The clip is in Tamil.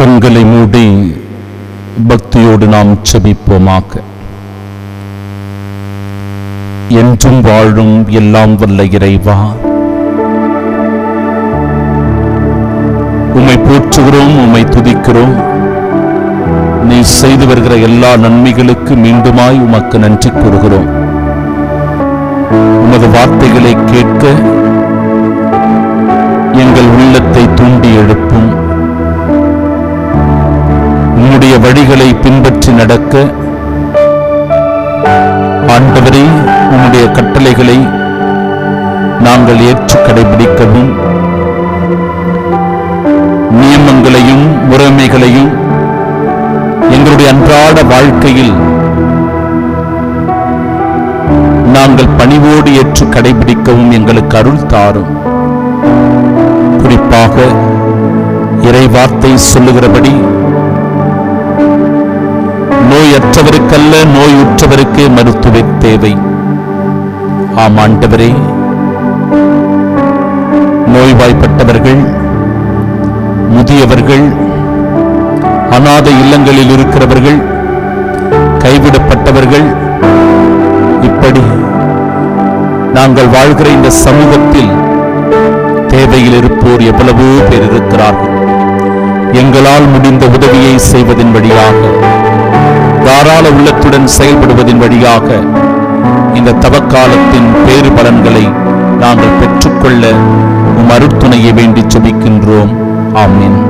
கண்களை மூடி பக்தியோடு நாம் செபிப்போமாக என்றும் வாழும் எல்லாம் வல்ல இறைவா. உம்மை போற்றுகிறோம் உம்மை துதிக்கிறோம். நீ செய்து வருகிற எல்லா நன்மைகளுக்கு மீண்டுமாய் உமக்கு நன்றி கூறுகிறோம். உமது வார்த்தைகளை கேட்க உம்முடைய வழிகளை பின்பற்றி நடக்க. ஆண்டவரே உம்முடைய கட்டளைகளை நாங்கள் ஏற்று கடைபிடிக்கவும். நியமங்களையும் முறைமைகளையும் எங்களுடைய அன்றாட வாழ்க்கையில் நாங்கள் பணிவோடு ஏற்று கடைபிடிக்கவும் எங்களுக்கு அருள் தாரும். குறிப்பாக இறைவார்த்தை சொல்லுகிறபடி நோயற்றவருக்கல்ல நோயுற்றவருக்கே மருத்துவ தேவை. ஆமாண்டவரே நோய்வாய்ப்பட்டவர்கள் முதியவர்கள் அநாத இல்லங்களில் இருக்கிறவர்கள் கைவிடப்பட்டவர்கள் இப்படி நாங்கள் வாழ்கிற இந்த சமூகத்தில் தேவையில் இருப்போர் எவ்வளவோ பேர் இருக்கிறார்கள். எங்களால் முடிந்த உதவியை செய்வதன் வழியாக தாராள உள்ளத்துடன் செயல்படுவதன் வழியாக இந்த தவக்காலத்தின் பேறு பலன்களை நாங்கள் பெற்றுக்கொள்ள உம் அருட்துணையை வேண்டி செபிக்கின்றோம். ஆமீன்.